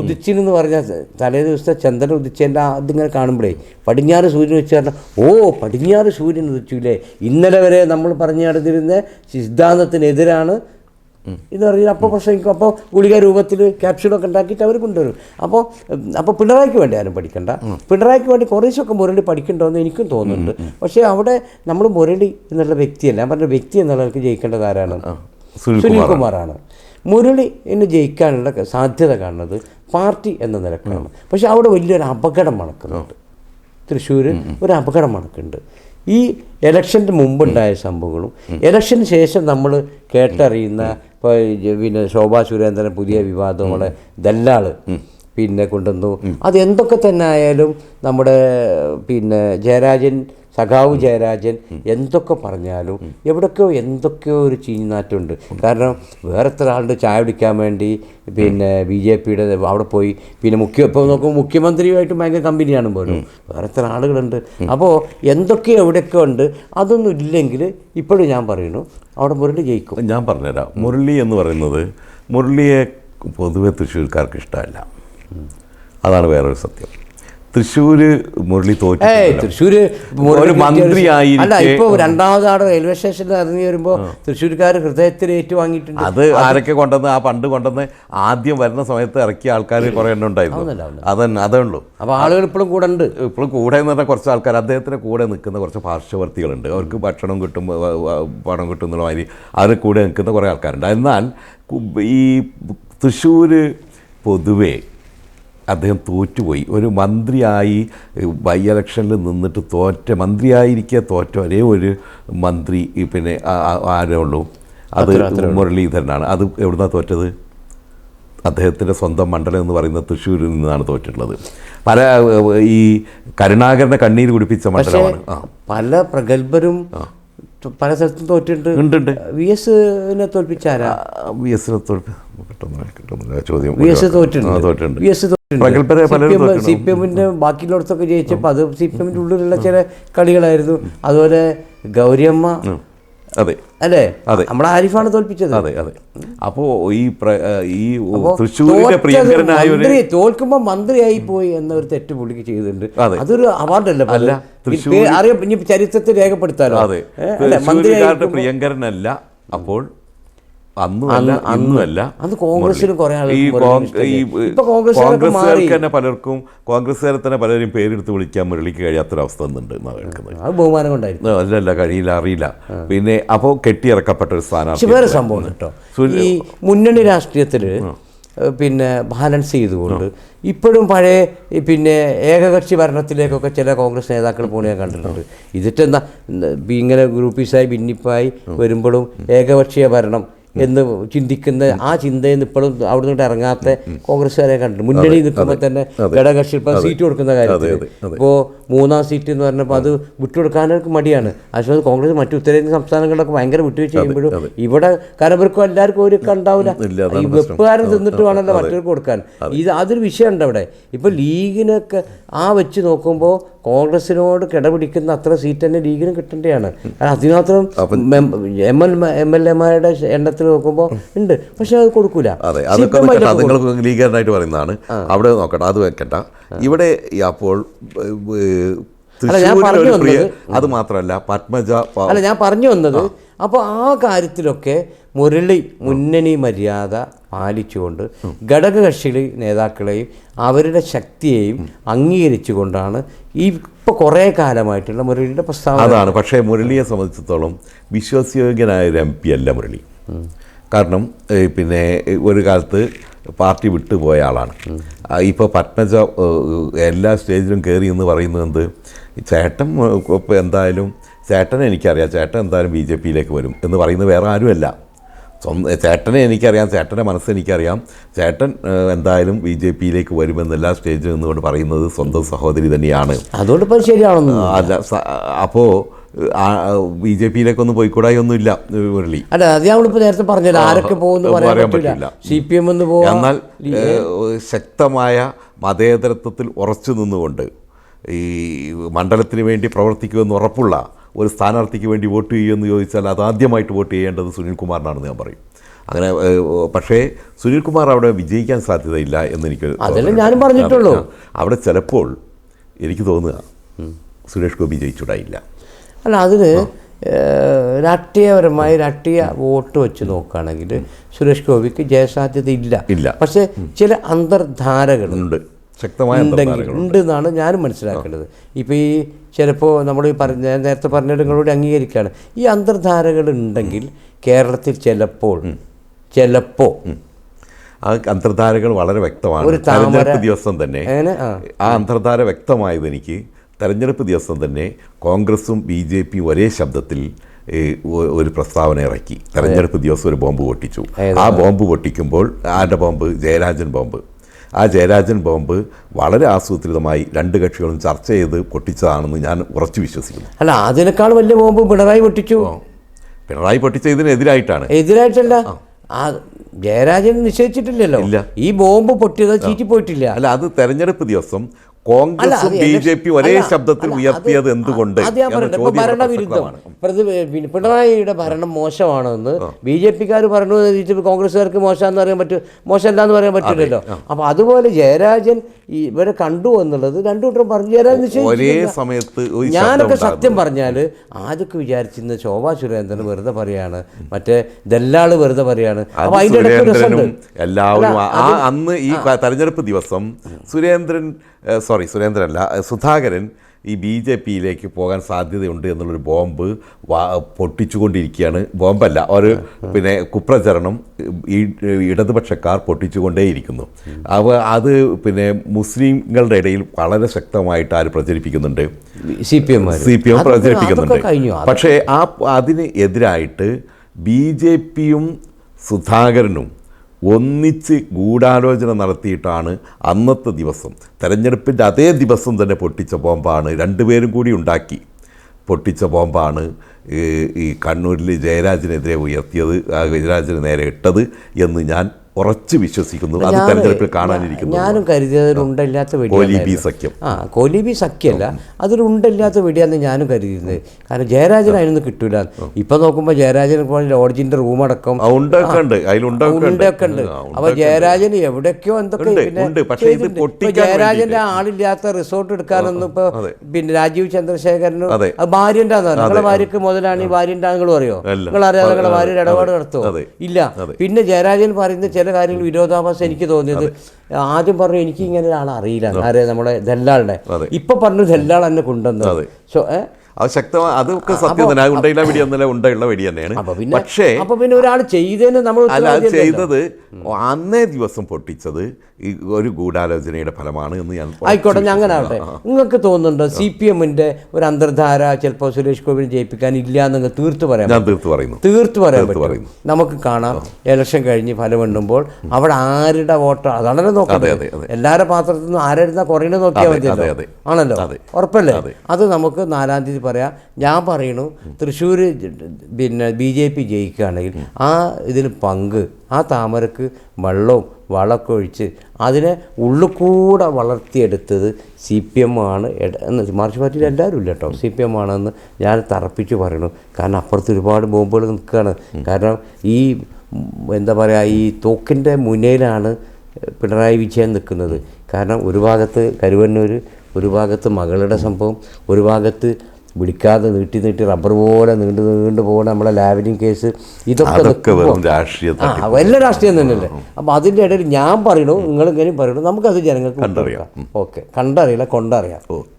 Speaker 2: ഉദിച്ചിനെന്ന് പറഞ്ഞാൽ തലേ ദിവസത്തെ ചന്ദ്രൻ ഉദിച്ചതിന്റെ ആ ഇതിങ്ങനെ കാണുമ്പോഴേ പടിഞ്ഞാറ് സൂര്യൻ വെച്ച് പറഞ്ഞാൽ ഓ പടിഞ്ഞാറ് സൂര്യൻ ഉദിച്ചില്ലേ ഇന്നലെ വരെ നമ്മൾ പറഞ്ഞു നടന്നിരുന്ന സിദ്ധാന്തത്തിനെതിരാണ് എന്ന് പറഞ്ഞാൽ അപ്പോൾ പ്രസംഗിക്കും അപ്പോൾ ഗുളിക രൂപത്തിൽ ക്യാപ്സ്യൂളൊക്കെ ഉണ്ടാക്കിയിട്ട് അവർ കൊണ്ടുവരും. അപ്പോൾ അപ്പോൾ പിണറായിക്ക് വേണ്ടി ആരും പഠിക്കണ്ട. പിണറായിക്ക് വേണ്ടി കുറേശ്ശൊക്കെ മുരളി പഠിക്കണ്ടോയെന്ന് എനിക്കും തോന്നുന്നുണ്ട്. പക്ഷേ അവിടെ നമ്മൾ മുരളി എന്നുള്ള വ്യക്തിയല്ല. ഞാൻ പറഞ്ഞ വ്യക്തി എന്നുള്ളവർക്ക് ജയിക്കേണ്ടത് ആരാണ്?
Speaker 1: സുനിൽ
Speaker 2: സുനിൽ കുമാറാണ്. മുരളി എന്നെ ജയിക്കാനുള്ള സാധ്യത കാണുന്നത് പാർട്ടി എന്ന നിലക്കാണ്. പക്ഷേ അവിടെ വലിയൊരു അപകടം മണക്കുന്നുണ്ട് തൃശ്ശൂർ ഒരു അപകടം മണക്കുന്നുണ്ട് ഈ ഇലക്ഷന്റെ മുമ്പുണ്ടായ സംഭവങ്ങളും ഇലക്ഷന് ശേഷം നമ്മൾ കേട്ടറിയുന്ന ഇപ്പോൾ പിന്നെ ശോഭാ സുരേന്ദ്രൻ പുതിയ വിവാദങ്ങളെ ദല്ലാൾ. പിന്നെ കൊണ്ടുവന്നു. അത് എന്തൊക്കെ തന്നെ ആയാലും നമ്മുടെ പിന്നെ ജയരാജൻ സഖാവ് ജയരാജൻ എന്തൊക്കെ പറഞ്ഞാലും എവിടൊക്കെയോ എന്തൊക്കെയോ ഒരു ചീഞ്ഞാറ്റുണ്ട് കാരണം വേറെ എത്ര ആളുടെ ചായ കുടിക്കാൻ വേണ്ടി പിന്നെ ബി ജെ പിയുടെ അവിടെ പോയി പിന്നെ മുഖ്യ ഇപ്പോൾ നോക്കുമ്പോൾ മുഖ്യമന്ത്രിയുമായിട്ട് ഭയങ്കര കമ്പനിയാണ് പോലും. വേറെ എത്ര ആളുകളുണ്ട്. അപ്പോൾ എന്തൊക്കെയോ എവിടെയൊക്കെ ഉണ്ട് അതൊന്നും ഇല്ലെങ്കിൽ ഇപ്പോഴും ഞാൻ പറയുന്നു അവിടെ മുരളി ജയിക്കും.
Speaker 1: ഞാൻ പറഞ്ഞുതരാം. മുരളി എന്ന് പറയുന്നത് മുരളിയെ പൊതുവെ തൃശ്ശൂർക്കാർക്ക് ഇഷ്ടമല്ല. അതാണ് വേറൊരു സത്യം. തൃശ്ശൂര് മുരളി തോറ്റു
Speaker 2: തൃശ്ശൂര്
Speaker 1: ഒരു മന്ത്രിയായിരിക്കെ-
Speaker 2: അല്ല ഇപ്പൊ രണ്ടാമത് ആടെ റെയിൽവേ സ്റ്റേഷനിൽ ഇറങ്ങി വരുമ്പോൾ തൃശ്ശൂർക്കാർ ഹൃദയത്തിൽ ഏറ്റുവാങ്ങിയിട്ടുണ്ട്.
Speaker 1: അത് ആരൊക്കെ കൊണ്ടുവന്ന് ആ പണ്ട് കൊണ്ടുവന്ന് ആദ്യം വരുന്ന സമയത്ത് ഇറക്കിയ ആൾക്കാർ കുറേ എണ്ണം ഉണ്ടായിരുന്നു. അതന്നെ അതേ ഉള്ളൂ.
Speaker 2: അപ്പോൾ ആളുകൾ ഇപ്പോഴും കൂടെ ഉണ്ട്.
Speaker 1: ഇപ്പോഴും കൂടെ എന്ന് പറഞ്ഞാൽ കുറച്ച് ആൾക്കാർ അദ്ദേഹത്തിന് കൂടെ നിൽക്കുന്ന കുറച്ച് പാർശ്വവർത്തികളുണ്ട്. അവർക്ക് ഭക്ഷണം കിട്ടും പണം കിട്ടും എന്നുള്ള മാതിരി അവരുടെ കൂടെ നിൽക്കുന്ന കുറേ ആൾക്കാരുണ്ട്. എന്നാൽ ഈ തൃശ്ശൂർ പൊതുവേ അദ്ദേഹം തോറ്റുപോയി. ഒരു മന്ത്രിയായി ബൈ ഇലക്ഷനിൽ നിന്നിട്ട് തോറ്റ മന്ത്രിയായിരിക്കെ തോറ്റ ഒരേ ഒരു മന്ത്രി പിന്നെ ആരേ ഉള്ളൂ? അത് മുരളീധരനാണ്. അത് എവിടുന്നാണ് തോറ്റത്? അദ്ദേഹത്തിന്റെ സ്വന്തം മണ്ഡലം എന്ന് പറയുന്ന തൃശ്ശൂരിൽ നിന്നാണ് തോറ്റിട്ടുള്ളത്. പല ഈ കരുണാകരനെ കണ്ണീര് കുടിപ്പിച്ച മണ്ഡലമാണ്.
Speaker 2: പല പ്രഗത്ഭരും പല സ്ഥലത്തും തോറ്റിട്ടുണ്ട്.
Speaker 1: ഉണ്ട്
Speaker 2: വി എസിനെ തോൽപ്പിച്ചാരാ
Speaker 1: വി എസിനെ തോൽപ്പി കിട്ടുന്നില്ല കിട്ടുന്നില്ല ചോദ്യം
Speaker 2: വി എസ് തോറ്റിട്ടുണ്ട്.
Speaker 1: തോറ്റിട്ടുണ്ട്.
Speaker 2: V S C. പി എമ്മിന്റെ ബാക്കിയുള്ളടത്തൊക്കെ ജയിച്ചപ്പോൾ അത് സി പി എമ്മിന്റെ ഉള്ളിലുള്ള ചില കളികളായിരുന്നു. അതുപോലെ ഗൗരിയമ്മ.
Speaker 1: അതെ.
Speaker 2: അല്ലേ?
Speaker 1: അതെ.
Speaker 2: നമ്മളെ ആരിഫാണ് തോൽപ്പിച്ചത്.
Speaker 1: അതെ അതെ. അപ്പോ ഈ ഈ
Speaker 2: തൃശ്ശൂരിന്റെ
Speaker 1: പ്രിയങ്കരനായ
Speaker 2: മന്ത്രി തോൽക്കുമ്പോ മന്ത്രിയായി പോയി എന്നൊരു തെറ്റ് പുള്ളിക്ക് ചെയ്തിട്ടുണ്ട്. അതൊരു അവാർഡല്ല
Speaker 1: അല്ല,
Speaker 2: അറിയാം ഇനി ചരിത്രത്തിൽ രേഖപ്പെടുത്താലോ?
Speaker 1: അതെ.
Speaker 2: മന്ത്രിയായിരിക്കുമ്പോ-
Speaker 1: പ്രിയങ്കരനല്ല അപ്പോൾ അന്നുമല്ല
Speaker 2: അന്ന് കോൺഗ്രസ്സിലും കുറേ
Speaker 1: ഈ കോൺഗ്രസ്സുകാർക്ക് തന്നെ പലർക്കും കോൺഗ്രസ്സുകാരെ തന്നെ പലരും പേരെടുത്ത് വിളിക്കാൻ മുരളിക്ക് കഴിയാത്തൊരവസ്ഥ ഒന്നുണ്ട് എന്നാണ് കേൾക്കുന്നത്.
Speaker 2: അത് ബഹുമാനം കൊണ്ടായിരുന്നു
Speaker 1: അല്ലല്ല കഴിയില്ല അറിയില്ല. പിന്നെ അപ്പോൾ കെട്ടിയിറക്കപ്പെട്ട ഒരു സ്ഥാനാർത്ഥി
Speaker 2: വേറെ സംഭവം കേട്ടോ. ഈ മുന്നണി രാഷ്ട്രീയത്തിൽ പിന്നെ ബാലൻസ് ചെയ്തുകൊണ്ട് ഇപ്പോഴും പഴയ പിന്നെ ഏകകക്ഷി ഭരണത്തിലേക്കൊക്കെ ചില കോൺഗ്രസ് നേതാക്കൾ പോണ കണ്ടിട്ടുണ്ട്. ഇതിട്ടെന്താ? ഇങ്ങനെ ഗ്രൂപ്പീസായി ഭിന്നിപ്പായി വരുമ്പോഴും ഏകപക്ഷീയ ഭരണം എന്ന് ചിന്തിക്കുന്ന ആ ചിന്തയിൽ നിന്ന് ഇപ്പോഴും അവിടെ നിന്ന് ഇറങ്ങാത്ത കോൺഗ്രസ്സുകാരെ കണ്ടിട്ടുണ്ട്. മുന്നണി നിൽക്കുമ്പോൾ തന്നെ ഘടകക്ഷി ഇപ്പം സീറ്റ് കൊടുക്കുന്ന കാര്യത്തിൽ. ഇപ്പോൾ മൂന്നാം സീറ്റ് എന്ന് പറഞ്ഞപ്പോൾ അത് വിട്ടുകൊടുക്കാനൊക്കെ മടിയാണ്. പക്ഷേ കോൺഗ്രസ് മറ്റു ഉത്തരേന്ത്യൻ സംസ്ഥാനങ്ങളിലൊക്കെ ഭയങ്കര വിട്ടുവീഴ്ച ചെയ്യുമ്പോഴും ഇവിടെ. കരവർക്കും എല്ലാവർക്കും ഒരു
Speaker 1: കണ്ടാവില്ല
Speaker 2: ഈ വെപ്പുകാരൻ തിന്നിട്ട് വേണമല്ലോ മറ്റവർക്ക് കൊടുക്കാൻ. ഇത് അതൊരു വിഷയമുണ്ട് അവിടെ. ഇപ്പോൾ ലീഗിനൊക്കെ ആ വെച്ച് നോക്കുമ്പോൾ കോൺഗ്രസിനോട് കിടപിടിക്കുന്ന അത്ര സീറ്റ് തന്നെ ലീഗിന് കിട്ടേണ്ടതാണ് അതിനകത്തും എം എൽ എം എൽ എമാരുടെ എണ്ണത്തിൽ നോക്കുമ്പോൾ ഉണ്ട്. പക്ഷെ അത് കൊടുക്കൂല.
Speaker 1: അതെ അതൊക്കെ നിങ്ങൾ ലീഗാരനായിട്ട് പറയുന്നതാണ്. അവിടെ നോക്കട്ടെ അത് വെക്കട്ട ഇവിടെ അപ്പോൾ അത് മാത്രമല്ല പത്മജ
Speaker 2: അല്ല ഞാൻ പറഞ്ഞു വന്നത് അപ്പോൾ ആ കാര്യത്തിലൊക്കെ മുരളി മുന്നണി മര്യാദ പാലിച്ചുകൊണ്ട് ഘടകകക്ഷി നേതാക്കളെയും അവരുടെ ശക്തിയെയും അംഗീകരിച്ചുകൊണ്ടാണ് ഈ ഇപ്പോൾ കുറേ കാലമായിട്ടുള്ള മുരളിയുടെ പ്രസ്താവന.
Speaker 1: അതാണ്. പക്ഷേ മുരളിയെ സംബന്ധിച്ചിടത്തോളം വിശ്വാസയോഗ്യനായ ഒരു എം പി അല്ല മുരളി. കാരണം പിന്നെ ഒരു കാലത്ത് പാർട്ടി വിട്ടുപോയ ആളാണ്. ഇപ്പോൾ പത്മജ എല്ലാ സ്റ്റേജിലും കയറി എന്ന് പറയുന്നത് എന്ത്? ചേട്ടൻ എന്തായാലും ചേട്ടനെ എനിക്കറിയാം. ചേട്ടൻ എന്തായാലും ബി ജെ പിയിലേക്ക് വരും എന്ന് പറയുന്നത് വേറെ ആരുമല്ല. സ്വന്തം ചേട്ടനെ എനിക്കറിയാം ചേട്ടന്റെ മനസ്സ് എനിക്കറിയാം. ചേട്ടൻ എന്തായാലും ബി ജെ പിയിലേക്ക് വരുമെന്ന് എല്ലാ സ്റ്റേജിൽ നിന്നുകൊണ്ട് പറയുന്നത് സ്വന്തം സഹോദരി തന്നെയാണ്.
Speaker 2: അതുകൊണ്ട് ശരിയാണെന്ന്
Speaker 1: അല്ല അപ്പോൾ ബി ജെ പിയിലേക്കൊന്നും പോയിക്കൂടായി ഒന്നുമില്ല മുരളി.
Speaker 2: അല്ല അത് ഞാനിപ്പോൾ നേരത്തെ പറഞ്ഞു ആരൊക്കെ പോകുന്നു പറയാൻ പറ്റില്ല. സി പി എം എന്ന് പോകും
Speaker 1: എന്നാൽ ശക്തമായ മതേതരത്വത്തിൽ ഉറച്ചു നിന്നുകൊണ്ട് ഈ മണ്ഡലത്തിന് വേണ്ടി പ്രവർത്തിക്കുമെന്ന് ഉറപ്പുള്ള ഒരു സ്ഥാനാർത്ഥിക്ക് വേണ്ടി വോട്ട് ചെയ്യുമെന്ന് ചോദിച്ചാൽ അത് ആദ്യമായിട്ട് വോട്ട് ചെയ്യേണ്ടത് സുനിൽ കുമാറിനാണെന്ന് ഞാൻ പറയും. അങ്ങനെ പക്ഷേ സുനിൽകുമാർ അവിടെ വിജയിക്കാൻ സാധ്യതയില്ല എന്ന് എനിക്ക്
Speaker 2: അതല്ലേ ഞാനും പറഞ്ഞിട്ടുള്ളൂ.
Speaker 1: അവിടെ ചിലപ്പോൾ എനിക്ക് തോന്നുക സുരേഷ് ഗോപി ജയിച്ചുടായില്ല.
Speaker 2: അല്ല അതിന് രാഷ്ട്രീയപരമായി രാഷ്ട്രീയ വോട്ട് വെച്ച് നോക്കുകയാണെങ്കിൽ സുരേഷ് ഗോപിക്ക് ജയസാധ്യത ഇല്ല.
Speaker 1: ഇല്ല.
Speaker 2: പക്ഷേ ചില അന്തർധാരകൾ
Speaker 1: ഉണ്ട്. ശക്തമായ.
Speaker 2: ഉണ്ട് എന്നാണ് ഞാനും മനസ്സിലാക്കേണ്ടത് ഇപ്പോൾ ഈ ചിലപ്പോൾ നമ്മൾ ഈ പറഞ്ഞ നേരത്തെ പറഞ്ഞ നിങ്ങളോട് അംഗീകരിക്കുകയാണ് ഈ അന്തർധാരകൾ ഉണ്ടെങ്കിൽ കേരളത്തിൽ ചിലപ്പോൾ ചിലപ്പോൾ
Speaker 1: ആ അന്തർധാരകൾ വളരെ വ്യക്തമാണ്.
Speaker 2: ഒരു
Speaker 1: തെരഞ്ഞെടുപ്പ് ദിവസം തന്നെ
Speaker 2: ആ.
Speaker 1: ആ അന്തർധാര വ്യക്തമായത് എനിക്ക് തെരഞ്ഞെടുപ്പ് ദിവസം തന്നെ കോൺഗ്രസും ബി ജെ പി ഒരേ ശബ്ദത്തിൽ ഒരു പ്രസ്താവന ഇറക്കി. തെരഞ്ഞെടുപ്പ് ദിവസം ഒരു ബോംബ് പൊട്ടിച്ചു. ആ ബോംബ് പൊട്ടിക്കുമ്പോൾ ആരുടെ ബോംബ്? ജയരാജൻ ബോംബ്. ആ ജയരാജൻ ബോംബ് വളരെ ആസൂത്രിതമായി രണ്ട് കക്ഷികളും ചർച്ച ചെയ്ത് പൊട്ടിച്ചതാണെന്ന് ഞാൻ ഉറച്ചു വിശ്വസിക്കുന്നു.
Speaker 2: അല്ല അതിനേക്കാൾ വലിയ ബോംബ് പിണറായി പൊട്ടിച്ചു.
Speaker 1: പിണറായി പൊട്ടിച്ച ഇതിനെതിരായിട്ടാണ്
Speaker 2: എതിരായിട്ടല്ല. ആ. ജയരാജൻ നിശ്ചയിച്ചിട്ടില്ലല്ലോ. ഈ ബോംബ് പൊട്ടിയത് ചീറ്റി പോയിട്ടില്ല
Speaker 1: അല്ല അത് തെരഞ്ഞെടുപ്പ് ദിവസം കോൺഗ്രസും ബി ജെ പി ഒരേ ശബ്ദത്തിൽ ഉയർത്തിയത് എന്തുകൊണ്ട്?
Speaker 2: ഭരണവിരുദ്ധമാണ് പിന്നെ പിണറായിയുടെ ഭരണം മോശമാണെന്ന് ബി ജെ പിക്കാർ പറഞ്ഞു കോൺഗ്രസ്സുകാർക്ക് മോശമാണെന്ന് പറയാൻ പറ്റും മോശമല്ല എന്ന് പറയാൻ പറ്റില്ലല്ലോ. അപ്പൊ അതുപോലെ ജയരാജൻ ഇവരെ കണ്ടു എന്നുള്ളത് രണ്ടു കൂട്ടരും പറഞ്ഞു ജയരാജൻ
Speaker 1: ഒരേ സമയത്ത്
Speaker 2: ഞാനൊക്കെ സത്യം പറഞ്ഞാൽ ആദ്യമൊക്കെ വിചാരിച്ചിരുന്ന ശോഭാ സുരേന്ദ്രൻ വെറുതെ പറയാണ് മറ്റേ ദല്ലാൾ വെറുതെ പറയാണ്. അപ്പൊ അതിന്റെ ഇടയ്ക്ക്
Speaker 1: എല്ലാവരും അന്ന് ഈ തെരഞ്ഞെടുപ്പ് ദിവസം സുരേന്ദ്രൻ സോറി സുരേന്ദ്രനല്ല സുധാകരൻ ഈ ബി ജെ പിയിലേക്ക് പോകാൻ സാധ്യതയുണ്ട് എന്നുള്ളൊരു ബോംബ് വാ പൊട്ടിച്ചുകൊണ്ടിരിക്കുകയാണ്. ബോംബല്ല ഒരു പിന്നെ കുപ്രചരണം ഈ ഇടതുപക്ഷക്കാർ പൊട്ടിച്ചുകൊണ്ടേയിരിക്കുന്നു. അവ അത് പിന്നെ മുസ്ലിങ്ങളുടെ ഇടയിൽ വളരെ ശക്തമായിട്ട് ആര് പ്രചരിപ്പിക്കുന്നുണ്ട്?
Speaker 2: C P M
Speaker 1: C P M പ്രചരിപ്പിക്കുന്നുണ്ട്. പക്ഷേ ആ അതിന് എതിരായിട്ട് ബി ജെ പിയും സുധാകരനും ഒന്നിച്ച് ഗൂഢാലോചന നടത്തിയിട്ടാണ് അന്നത്തെ ദിവസം. തെരഞ്ഞെടുപ്പിന്റെ അതേ ദിവസം തന്നെ പൊട്ടിച്ച ബോംബാണ് രണ്ടുപേരും കൂടി ഉണ്ടാക്കി. പൊട്ടിച്ച ബോംബാണ് ഈ കണ്ണൂരിൽ ജയരാജനെതിരെ ഉയർത്തിയത് ജയരാജന് നേരെ ഇട്ടത് എന്ന് ഞാൻ ഉറച്ചു വിശ്വസിക്കുന്നു അത് തെരഞ്ഞെടുപ്പിൽ കാണാനിരിക്കുന്നു.
Speaker 2: ഞാനും കരുതിയത് ഉണ്ടല്ലാത്ത
Speaker 1: കോലി ബി സഖ്യം.
Speaker 2: ആ കോലിബി സഖ്യമല്ല. അതൊരു ഉണ്ടല്ലാത്ത വെടിയാന്ന് ഞാനും കരുതിയിരുന്നത് കാരണം ജയരാജൻ അതിനൊന്നും കിട്ടൂല. ഇപ്പൊ നോക്കുമ്പോ ജയരാജൻ ലോഡ്ജിന്റെ റൂം അടക്കം.
Speaker 1: ഉണ്ടൊക്കെ
Speaker 2: അപ്പൊ ജയരാജൻ എവിടെയൊക്കെയോ എന്തൊക്കെ ജയരാജന്റെ ആളില്ലാത്ത റിസോർട്ട് എടുക്കാനൊന്നും ഇപ്പൊ പിന്നെ രാജീവ് ചന്ദ്രശേഖരനും ഭാര്യന്റെ നിങ്ങളെ ഭാര്യക്ക് മുതലാണ് ഈ നിങ്ങൾ പറയോ നിങ്ങൾ അറിയാതെ നിങ്ങളെ ഭാര്യ. ഇടപാട് നടത്തുമോ ഇല്ല. പിന്നെ ജയരാജൻ പറയുന്ന ചില കാര്യങ്ങൾ വിരോധാഭാസം എനിക്ക് തോന്നിയത് ആദ്യം പറഞ്ഞു എനിക്ക് ഇങ്ങനെ ഒരാളെ അറിയില്ല. ആരെ? നമ്മുടെ ദല്ലാളുടെ
Speaker 1: അതെ.
Speaker 2: ഇപ്പൊ പറഞ്ഞു ദല്ലാൾ എന്നെ കൊണ്ടുവന്നത്.
Speaker 1: അതെ. അത് ശക്തമായ അതൊക്കെ സത്യം തന്നെ. ഉണ്ടയില്ല വെടി എന്നല്ല ഉണ്ടയുള്ള വെടി തന്നെയാണ് പക്ഷേ
Speaker 2: അപ്പൊ പിന്നെ ഒരാൾ ചെയ്തതിന് നമ്മൾ
Speaker 1: അല്ല അത് ചെയ്തത് അന്നേ ദിവസം പൊട്ടിച്ചത് ഈ ഒരു ഗൂഢാലോചനയുടെ ഫലമാണ് എന്ന് ഞാൻ
Speaker 2: ആയിക്കോട്ടെ ഞാൻ അങ്ങനെ ആവട്ടെ. നിങ്ങൾക്ക് തോന്നുന്നുണ്ടോ സി പി എമ്മിന്റെ ഒരു അന്തർധാര ചിലപ്പോൾ സുരേഷ് ഗോപിനെ ജയിപ്പിക്കാൻ ഇല്ല എന്നൊക്കെ തീർത്ത് പറയാം
Speaker 1: ഞാൻ തീർത്ത് പറയുന്നു.
Speaker 2: തീർത്ത് പറയാൻ പറ്റും.
Speaker 1: പറയുന്നു.
Speaker 2: നമുക്ക് കാണാം. ഇലക്ഷൻ കഴിഞ്ഞ് ഫലം എണ്ണുമ്പോൾ അവിടെ ആരുടെ വോട്ട്? അതാണല്ലോ
Speaker 1: നോക്കാം.
Speaker 2: എല്ലാവരുടെ പാത്രത്തിൽ നിന്ന് ആരായിരുന്ന കുറയണ നോക്കിയാൽ
Speaker 1: മതി
Speaker 2: മതിയല്ലോ. ആണല്ലോ? ഉറപ്പല്ലേ?
Speaker 1: അത്
Speaker 2: നമുക്ക് നാലാം തീയതി പറയാം ഞാൻ പറയണു തൃശ്ശൂർ പിന്നെ ബി ജെ പി ജയിക്കുകയാണെങ്കിൽ ആ ഇതിന് പങ്ക് ആ താമരക്ക് വെള്ളവും വളമൊക്കെ ഒഴിച്ച് അതിനെ ഉള്ളിൽ കൂടെ വളർത്തിയെടുത്തത് സി പി എം ആണ്. എന്ന് മാർച്ച് പാർട്ടിയിൽ എല്ലാവരും ഇല്ല കേട്ടോ. സി പി എം ആണെന്ന് ഞാൻ തറപ്പിച്ച് പറയണു. കാരണം അപ്പുറത്ത് ഒരുപാട് ബോംബുകൾ നിൽക്കുകയാണ്. കാരണം ഈ എന്താ പറയുക ഈ തോക്കിന്റെ മുന്നിലാണ് പിണറായി വിജയൻ നിൽക്കുന്നത്. കാരണം ഒരു ഭാഗത്ത് കരുവന്നൂർ ഒരു ഭാഗത്ത് മകളുടെ സംഭവം ഒരു ഭാഗത്ത് വിളിക്കാതെ നീട്ടി നീട്ടി റബ്ബർ പോലെ നീണ്ടു നീണ്ടു പോകുന്ന നമ്മളെ ലാവലിംഗ് കേസ് ഇതൊക്കെ
Speaker 1: രാഷ്ട്രീയം
Speaker 2: എല്ലാ രാഷ്ട്രീയം തന്നെയല്ലേ അപ്പം അതിന്റെ ഇടയിൽ ഞാൻ പറയണു നിങ്ങളിങ്ങനെയും പറയണു. നമുക്കത് ജനങ്ങൾക്ക്
Speaker 1: കണ്ടറിയാം.
Speaker 2: ഓക്കെ. കണ്ടറിയില്ല കൊണ്ടറിയാം.
Speaker 1: ഓക്കെ